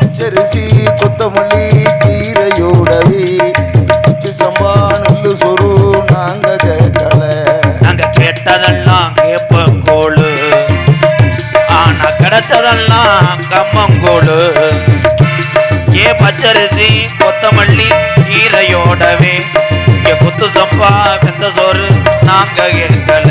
பச்சரிசி கொத்தமல்லி கீரையோடவே பச்சை சம்பா சொரு நாங்க கேட்கல நாங்க கேட்டதெல்லாம் கேப்பங்கோளு. ஆனா கிடைச்சதெல்லாம் கம்மங்கோளு. ஏ பச்சரிசி கொத்தமல்லி கீரையோடவே இங்க குத்து சம்பா வெந்த சோறு நாங்க கேட்கல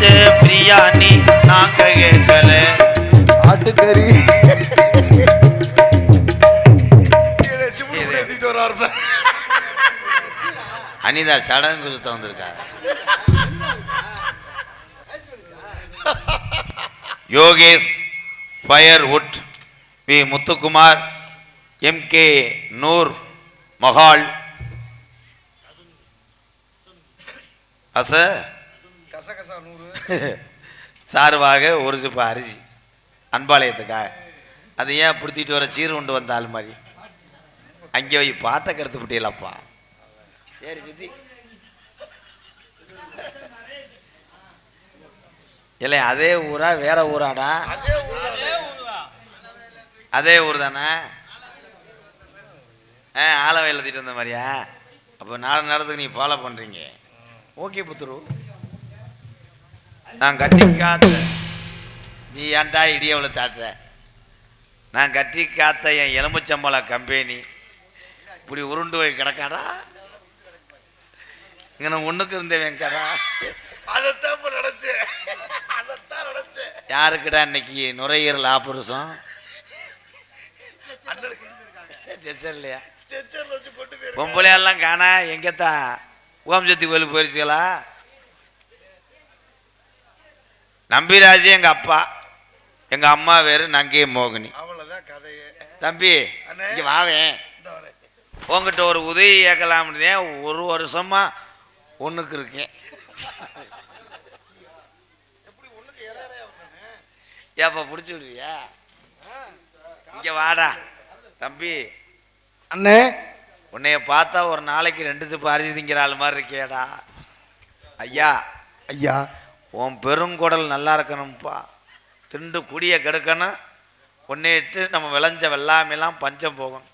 வச்ச பிரியாணி நாங்க கேட்கல ஆட்டுக்கறி. அனிதா சடங்கு சுத்த வந்திருக்கா? Yogesh firewood V Muthukumar M. K. Noor Mahal அச கசகசா நூறு. சார்பாக ஒரு சிப்ப அரிசி அன்பாளையத்துக்காக. அதை ஏன் பிடிச்சிட்டு வர சீர் கொண்டு வந்த ஆள் மாதிரி? அங்கே போய் பாட்டை கெடுத்து விட்டீங்களப்பா? சரி விதி. இல்லை அதே ஊரா வேற ஊராடா? அதே ஊர். தானே? ஆ ஆலவை எழுதிட்டு வந்த மாதிரியா? அப்போ நாலு நேரத்துக்கு நீ ஃபாலோ பண்ணுறீங்க ஓகே புத்துரு. நான் கட்டி காத்த நீ ஏன்டா இடிய அவ்வளோ தாட்டுற நான் கட்டி காத்த என் எலும்புச்சம்பள கம்பெனி. இப்படி உருண்டு போய் கிடக்காடா? இங்கே நான் ஒன்றுக்கு இருந்தவன் கடா அதைத்தான் இப்ப நினைச்சேன். அதைத்தான் நினைச்சேன். யாருக்குடா இன்னைக்கு நுரையீரல் ஆபரேஷன் இல்லையா பொம்பளையெல்லாம் காணா எங்கத்தா? ஓம்சக்தி கோயிலுக்கு போயிருச்சுங்களா நம்பிராஜ் எங்க அப்பா. எங்க அம்மா வேறு நங்கை மோகினி. அவ்வளவுதான் கதையே. தம்பி அண்ணே. இங்க வாவேன் உங்ககிட்ட ஒரு உதவி கேட்கலாம்னு ஒரு வருஷமா ஒண்ணுக்கு இருக்கேன். ஏப்பா பிடிச்சி விடுவியா? இங்க வாடா. தம்பி அண்ணே. உன்னைய பார்த்தா ஒரு நாளைக்கு ரெண்டு சிப்பு அரிசி திங்கிற ஆள் மாதிரி இருக்கியேடா ஐயா. ஐயா. உன் பெருங்குடல் நல்லா இருக்கணும்ப்பா திண்டு குடிய கெடுக்கணும். உன்னையிட்டு நம்ம விளைஞ்ச வெள்ளாமையெல்லாம் பஞ்சம் போகணும்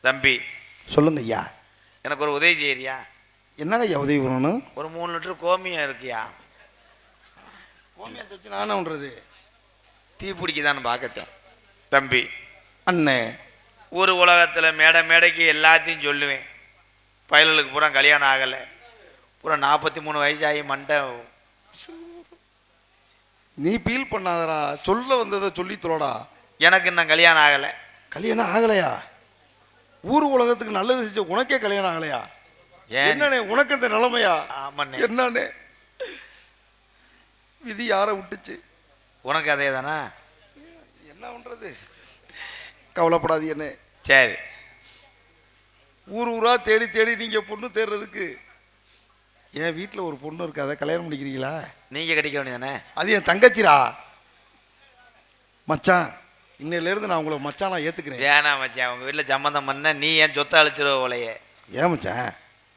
தம்பி. சொல்லுங்க ஐயா. எனக்கு ஒரு உதவி செய்யறியா? என்னங்க ஐயா உதவி பண்ணணும்? ஒரு மூணு லிட்டர் கோமியம் இருக்கியா? கோமியத்தை வச்சு நானே பண்றது? தீ பிடிக்குதான்னு பார்க்கத்தேன் தம்பி. அண்ணே. ஊர் உலகத்தில் மேடை மேடைக்கு எல்லாத்தையும் சொல்லுவேன். பயலுக்கு பூரா கல்யாணம் ஆகலை. பூரா நாற்பத்தி மூணு வயசாகி மண்டை நீ ஃபீல் பண்ணாதடா. சொல்ல வந்ததை சொல்லி தொலடா. எனக்கு இன்னும் கல்யாணம் ஆகலை. கல்யாணம் ஆகலையா? ஊர் உலகத்துக்கு நல்லது செஞ்ச உனக்கே கல்யாணம் ஆகலையா? என்னண்ணே உனக்கு இந்த நிலைமையா? ஆமாண்ணே. என்னண்ணே? விதி யாரை விட்டுச்சு? உனக்கு அதே தானா? என்ன பண்றது? கவலைப்படாது என்ன. சரி. ஊர் ஊரா தேடி தேடி நீங்க பொண்ணு தேடுறதுக்கு என் வீட்டில் ஒரு பொண்ணு இருக்கு அதை கல்யாணம் பண்ணிக்கிறீங்களா? நீங்கள் கட்டிக்க வேண்டியதானே அது என் தங்கச்சிரா மச்சான் இன்னையிலேருந்து நான் உங்களை மச்சான் நான் ஏற்றுக்கிறேன் வேணாம் மச்சான் உங்கள் வீட்டில் சம்மந்தம் பண்ண நீ ஏன் சொத்தை அழிச்சிருவ போலையே? ஏன் மச்சான்?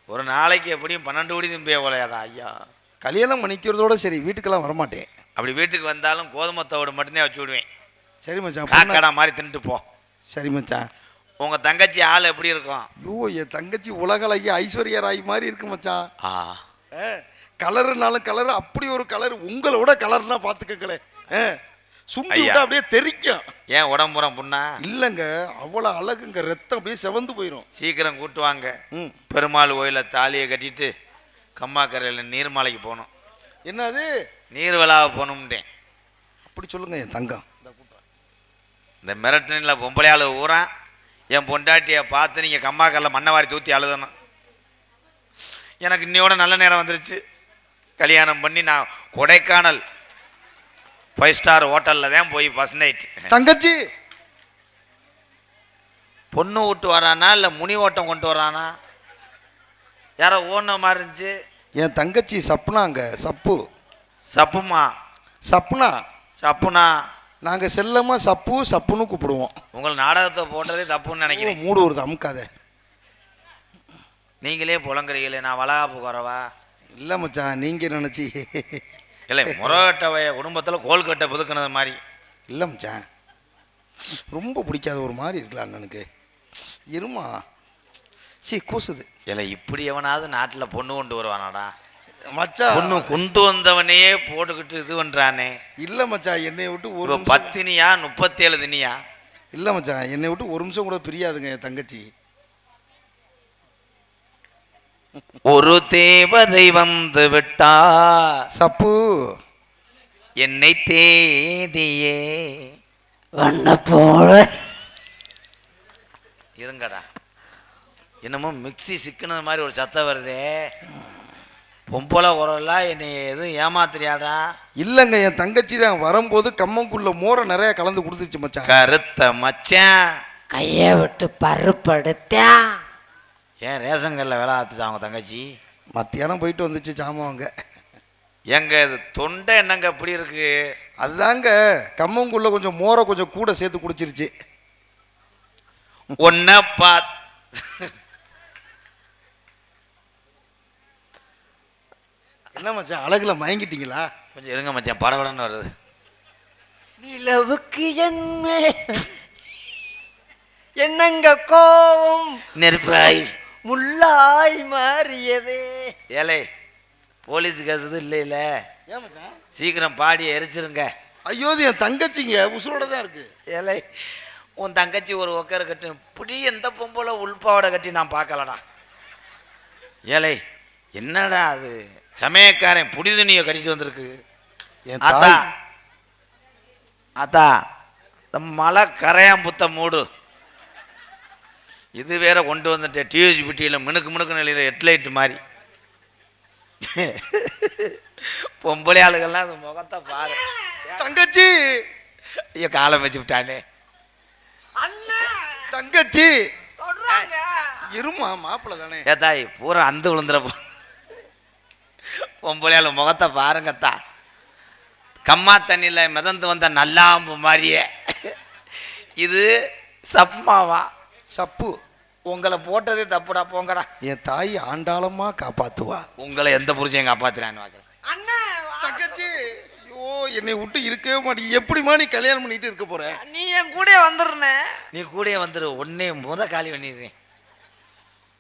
ஒரு நாளைக்கு எப்படியும் பன்னெண்டு கோடி திம்பிய போலையாடா ஐயா. கல்யாணம் பண்ணிக்கிறதோட சரி வீட்டுக்கெல்லாம் வரமாட்டேன். அப்படி வீட்டுக்கு வந்தாலும் கோதுமை தவிடு மட்டும்தான் வச்சு விடுவேன். சரி மச்சான் காக்கடா மாதிரி தின்னுட்டு போ. சரி மச்சான். உங்கள் தங்கச்சி ஆள் எப்படி இருக்கும்? ஐயோ என் தங்கச்சி உலகழகி ஐஸ்வர்யா ராய் மாதிரி இருக்கு மச்சான். ஆ. கலருனாலும் கலர் அப்படி ஒரு கலர். உங்களோட கலர்னா பார்த்துக்கங்களே. சுண்டி. விட்டா அப்படியே தெரிக்கும். ஏன் உடம்புறம் புண்ணா? இல்லைங்க அவ்வளோ அழகுங்க ரத்தம் அப்படியே செவந்து போயிடும் சீக்கிரம் கூட்டு வாங்க. ம். பெருமாள் கோயிலில் தாலியை கட்டிட்டு கம்மாக்கரையில் நீர்மலைக்கு போகணும். என்னது? நீர் விழாவை போகணும்ட்டேன். அப்படி சொல்லுங்க என் தங்கம். இந்த மிரட்டனில் பொம்பளையாள் ஊரா என் பொண்டாட்டியை பார்த்து நீங்கள் கம்மாக்கரில் மண்ணை வாரி தூத்தி அழுதணும். எனக்கு இன்னையோட நல்ல நேரம் வந்துருச்சு. கல்யாணம் பண்ணி நான் கொடைக்கானல் ஃபைவ் ஸ்டார் ஹோட்டலில் தான் போய் ஃபர்ஸ்ட் நைட் தங்கச்சி! பொண்ணு விட்டு வரானா இல்லை முனி ஓட்டம் கொண்டு வரானா? யாரோ ஓன மாதிரி இருந்துச்சு. என் தங்கச்சி சப்னாங்க சப்பு. சப்புமா? சப்னா. சப்புனா? நாங்கள் செல்லமாக சப்பு சப்புன்னு கூப்பிடுவோம். உங்கள் நாடகத்தை போட்டதே தப்புன்னு நினைக்கிறேன் மூடு வருது அமுக்காத. நீங்களே புலங்குறீங்களே நான் வளகாப்பு குறவா இல்லை மச்சான் நீங்கள் நினச்சி? இல்லை முறகட்டவைய குடும்பத்தில் கோல்கட்டை புதுக்கினது மாதிரி. இல்லை மச்சான் ரொம்ப பிடிக்காத ஒரு மாதிரி இருக்கலாம் அண்ணனுக்கு இருமா? சி கூசுது. இல்லை இப்படி எவனாவது நாட்டில் பொண்ணு கொண்டு வருவானாடா. மச்சான். பொண்ணு கொண்டு வந்தவனையே போட்டுக்கிட்டு இது பண்ணுறானே இல்லை மச்சான் என்னை விட்டு ஒரு பத்தினியா முப்பத்தேழு தினியா? இல்லை மச்சான் என்னை விட்டு ஒரு நிமிஷம் கூட பிரியாதுங்க என் தங்கச்சி. ஒரு தேவதை வந்து விட்டா சப்பு. என்னை தேடியே. வண்ண போல. இருங்கடா. என்னமோ மிக்ஸி சிக்கினது மாதிரி ஒரு சத்தம் வருதே. பொம்பளை குரலா என்னை எதுவும் ஏமாத்துறியாடா? இல்லைங்க என் தங்கச்சி தான் வரும்போது கம்மங்குள்ள மோரை நிறைய கலந்து கொடுத்துச்சு மச்சான். கருத்த மச்சான். கையை விட்டு பருப்படுத்தான் ஏன் ரேஷன் கடையில் வேலை ஆத்துச்சா அவங்க தங்கச்சி? மத்தியானம் போயிட்டு வந்துச்சு சாமாங்க எங்க இது தொண்டை என்னங்க இப்படி இருக்கு? அதுதாங்க கம்மங்குள்ள கொஞ்சம் மோரை கொஞ்சம் கூட சேர்த்து குடிச்சிருச்சு. ஒன்ன பாத் என்ன மச்சான் அழகுல மயங்கிட்டீங்களா? கொஞ்சம் இருங்க மச்சான் படபடன்னு வருது. நிலவுக்கு என்ன? என்னங்க கோவம்? நெருப்பாய். முள்ளாய் மாறியதே. ஏலே போலீஸ் கேசது இல்லை இல்லை ஏன் மச்சான்? சீக்கிரம் பாடியை எரிச்சிருங்க. ஐயோ இது என் தங்கச்சிங்க உசுரோட தான் இருக்கு. ஏலே உன் தங்கச்சி ஒரு ஒக்கரை கட்டு இப்படி எந்த பொம்பளை உள்பாவடை கட்டி நான் பார்க்கலடா. ஏலே என்னடா அது? சமயக்காரன் புடி துணியை கட்டிட்டு வந்திருக்கு. தாய் ஆத்தா இந்த மலை கரையான் புத்த மூடு. இது வேற கொண்டு வந்துட்டேன் பிட்டியில் மினுக்கு மினுக்கு நிலையில் ஹெட்லைட் மாதிரி பொம்பளை ஆளுகள்லாம் அந்த முகத்தை பாரு. தங்கச்சி! ஐயோ காலம் வச்சு விட்டானே. அண்ணா! தங்கச்சி! இருமா மாப்பிள்ள தானே? ஏத்தாய் பூரா அந்து விழுந்துற போ. பொம்பளையாள் முகத்தை பாருங்கத்தா. கம்மா தண்ணியில் மிதந்து வந்த நல்லாம்பு மாதிரியே இது சப்மாவா? சப்பு. உங்களை போட்டதே தப்புடா போங்கடா. என் தாய் ஆண்டாளமா காப்பாத்துவா. உங்களை எந்த புருஷன் காப்பாத்துறான்னு அண்ணா தங்கச்சி ஐயோ என்னை விட்டு இருக்கவே மாட்டேங்க. எப்படிமா நீ கல்யாணம் பண்ணிட்டு இருக்க போற? நீ என் கூட வந்துடுறே நீ கூட வந்துரு உடனே முத காலி பண்ணிடுறேன்.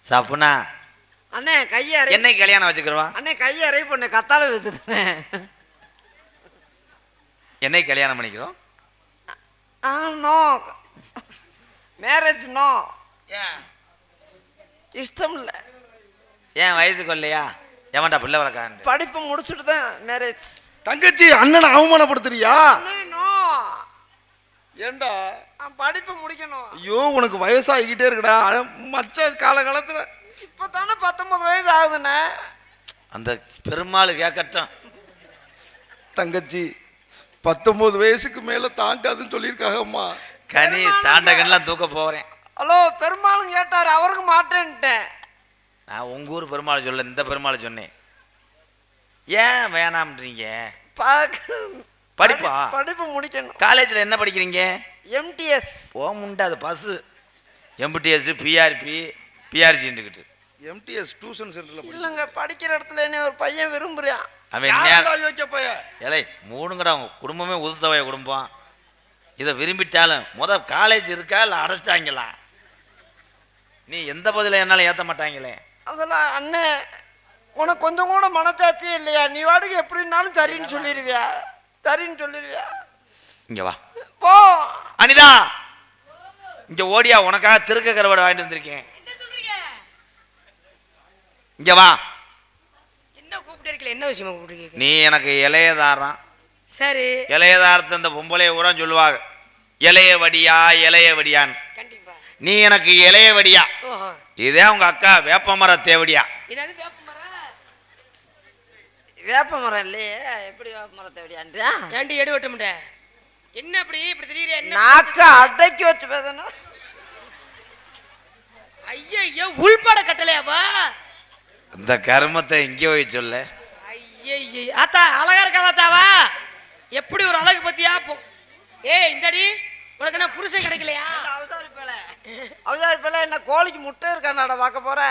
சப்புனா அண்ணே கையை அரை என்னை கல்யாணம் வச்சுக்கிறவா அண்ணே கையை அரை பண்ண கத்தால வச்சுருந்தேன் என்னை கல்யாணம் பண்ணிக்கிறோம்? ஆ நோ. மேரேஜ் நோ ஏன் இஷ்டம் இல்லை ஏன் வயசுக்கு இல்லையா எவன்டா பிள்ளை வளர்க்கான் படிப்பு முடிச்சுட்டு தான் மேரேஜ் தங்கச்சி அண்ணனை அவமானப்படுத்துறியா? ஏண்டா? படிப்பு முடிக்கணும். ஐயோ உனக்கு வயசாகிக்கிட்டே இருக்குடா. மச்ச காலகாலத்துல. இப்போ தானே பத்தொன்பது வயசு ஆகுதுண்ணே அந்த பெருமாள் கேட்கட்டும் தங்கச்சி பத்தொன்பது வயசுக்கு மேல தாங்காதுன்னு சொல்லியிருக்காங்கம்மா கனி சாண்டகன்லாம் தூக்க போகிறேன் ஹலோ பெருமாளும் கேட்டார். அவருக்கு மாட்டேன்ட்டேன். நான் உங்கள் ஊர் பெருமாள் சொல்ல இந்த பெருமாள் சொன்னேன். ஏன் வேணாம்ன்றீங்க? பார்க்க- படிப்பா? படி- படிப்பு முடிக்கணும். காலேஜில் என்ன படிக்கிறீங்க? எம்டிஎஸ் போக முண்டை அது பஸ்ஸு எம்பிடிஎஸ் பிஆர்பி பிஆர்ஜின்னுக்கிட்டு எம்டிஎஸ் டியூஷன் சென்டர்ல இல்லைங்க படிக்கிற இடத்துல என்ன ஒரு பையன் விரும்புறான். அவன் ஏலே மூணுங்கடா அவங்க குடும்பமே உதுத்தவைய குடும்பம். இதை விரும்பிட்டாலும் முத காலேஜ் இருக்கா இல்லை அடைச்சிட்டாங்களா? நீ எந்த பதில என்னால் ஏற்ற மாட்டாங்களே? அதெல்லாம் அண்ணே உனக்கு கொஞ்சம் கூட மனசாட்சியே இல்லையா? நீ வாடகை எப்படின்னாலும் சரின்னு சொல்லிடுவியா சரின்னு சொல்லிடுவியா இங்கே வா. போ. அனிதா! இங்கே ஓடியா உனக்காக திருக்க கருவாடு வாங்கிட்டு வந்திருக்கேன். இங்கே வா. என்ன கூப்பிட்டு இருக்கல என்ன விஷயமா கூப்பிட்டு நீ எனக்கு இளையதாரம் சரி. இளையதாரத்தை இந்த பொம்பளைய ஊரா சொல்லுவாங்க. இளைய வடியா இளைய வடியான்னு கண்டிப்பா. நீ எனக்கு இளைய வடியா ஓஹோ. இதே உங்க அக்கா வேப்பமர தேவடியா. என்னது வேப்ப மரம் வேப்ப மரம் இல்லையே எப்படி வேப்ப மரத்தை விடியான்றியா ஏண்டி எடு வெட்ட முட்டை? என்ன அப்படி? இப்படி திடீர் என்ன நாக்க அடக்கி வச்சு பேசணும். ஐயா ஐயா உள்பட கட்டலையாவா இந்த கர்மத்தை இங்கே போய் சொல்ல. ஐயா ஆத்தா அழகா இருக்காதாத்தாவா எப்படி ஒரு அழகு பத்தியா? போ. ஏய் இந்தடி உனக்கு என்ன புருஷன் கிடைக்கலையா? அவதாரி பேல அவதாரி பேல என்ன கோழிக்கு முட்டை இருக்கானாடா பார்க்க போற?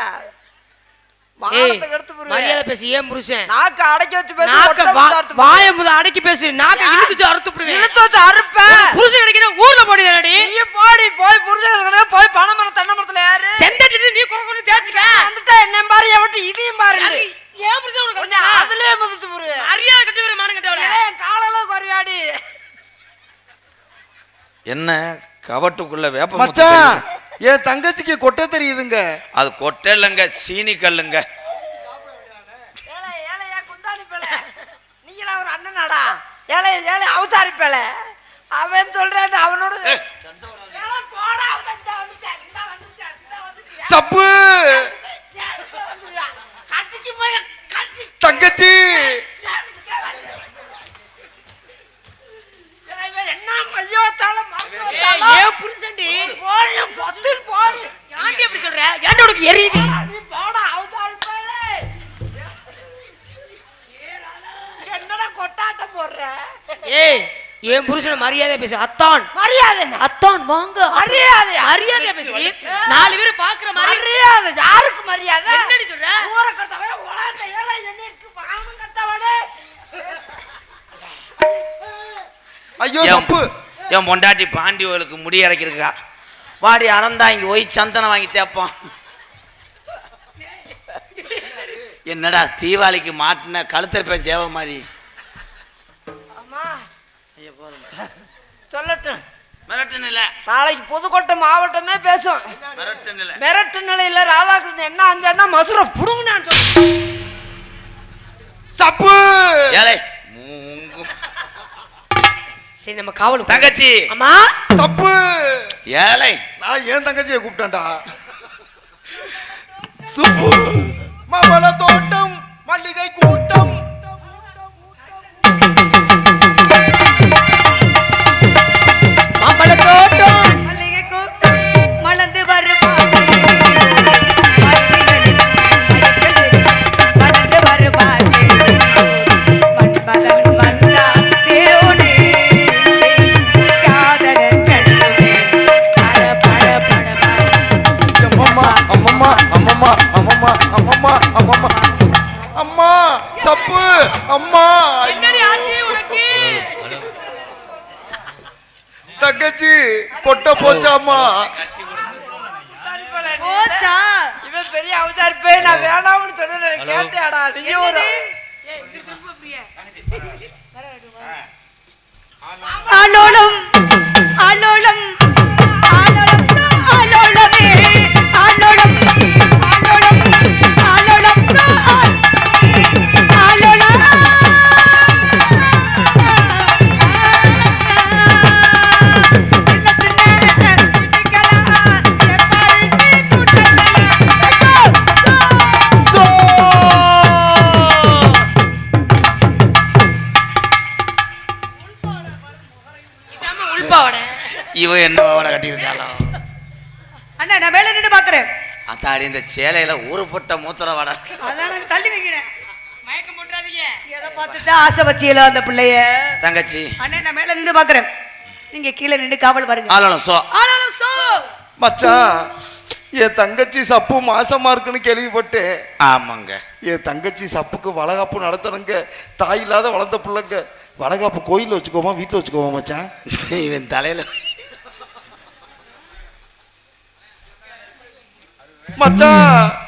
மானத்தை எடுத்து மரியாதை போடுவேன் பேசி ஏன் புருஷன்? நாக்கு அடக்கி வச்சு பேசி நாக்க வாய முத அடக்கி பேசு நாக்க இழுத்து அறுத்து. விடுவேன். இழுத்து வச்சு அறுப்ப. புருஷன் கிடைக்கணும் ஊர்ல போடுவேனடி நீ போடி போய் புரிஞ்சு போய் பனை மரம் தென்னை மரத்துல யாரு செந்தட்டி நீ குறை கொண்டு தேய்ச்சிக்க. வந்துட்டா என்ன பாரு எவட்டு இதையும் பாரு. ஏன் புருஷன் உனக்கு? அதுலயே முதிச்சு புரு. மரியாதை கட்டி வர மானம் கட்டவள. என் குறையாடி என்ன கவட்டுக்குள்ள வேப்ப மச்சான். என் தங்கச்சிக்கு கொட்டை தெரியுதுங்க. அது கொட்டை இல்லைங்க சீனி கல்லுங்க. நீங்களா ஒரு அண்ணனாடா? ஏழை ஏழை அவசாரி பேல அவன் சொல்றான் அவனோட ஏழை போடா அவன் இந்த வந்துட்டான் இந்த வந்துட்டான் இந்த வந்துட்டான் சப்பு இந்த வந்துட்டான் கட்டிக்கு போய் கட்டி தங்கச்சி இவன் என்ன மைய வச்சாலும் மறந்து ஏய், வச்சாலும் ஏன் புருஷன்டி போடு பொத்து போடு. ஏன்டி அப்படி சொல்ற? ஏன்டா உனக்கு எரியுது நீ போடா என்னடா கொட்டாட்டம் போடுற? ஏய் என் புருஷன் மரியாதை பேசு. அத்தான். மரியாதை என்ன? அத்தான் வாங்க. மரியாதை மரியாதை. பேசு நாலு பேர் பாக்குற மாதிரி மரியாதை. யாருக்கு மரியாதை? என்னடி சொல்ற? ஊரை கட்டவன் உலகத்தை ஏழை என்னைக்கு பணம் கட்டவனே. ஐயோ என் பொண்டாட்டி பாண்டி கோயிலுக்கு முடி இறக்கிருக்கா வாடி அறந்தா இங்க போய் சந்தனம் வாங்கி தேப்பான் என்னடா தீபாவளிக்கு மாட்டின கழுத்தரிப்பேன் சேவ மாதிரி. அம்மா. சொல்லட்டும். மிரட்டு நில. நாளைக்கு புதுக்கோட்டை மாவட்டமே பேசும். மிரட்டு நில. மிரட்டு நிலையில ராதாகிருஷ்ணன் என்ன அஞ்சான்னா மசுரை புடுங்கினான்னு சொல்லு சப்பு! ஏலே மூங்கு. சரி நம்ம காவல். தங்கச்சி! அம்மா! சப்பு! ஏலை நான் ஏன் தங்கச்சியை கூப்பிட்டேன்டா. சுப்பு! மவள தோட்டம் மல்லிகை கூட்டம் கொட்டை போச்சாம்மா. போச்சா? இவன் பெரிய அவதாரி போய் நான் வேணாம்னு சொன்னேன் கேட்டேடா நீ ஒரு அத்தாடி இந்த சேலையில ஊறுபட்ட மூத்திர வடை அதான் நான் தள்ளி வைக்கிறேன். மயக்கம் போட்டுறாதீங்க. எதை பார்த்து தான் ஆசை வச்சியலோ அந்த பிள்ளைய? தங்கச்சி. அண்ணே நான் மேல நின்று பாக்குறேன் நீங்க கீழே நின்று காவல் பாருங்க. ஆளணும் சோ. ஆனாலும் சோ. மச்சான் என் தங்கச்சி சப்பு மாசமா இருக்குன்னு கேள்விப்பட்டேன் ஆமாங்க. என் தங்கச்சி சப்புக்கு வளகாப்பு நடத்தணுங்க. தாய் இல்லாத வளர்ந்த பிள்ளைங்க. வளகாப்பு கோயிலில் வச்சுக்கோமா வீட்டில் வச்சுக்கோமா மச்சான்? இவன் தலையில மச்சான்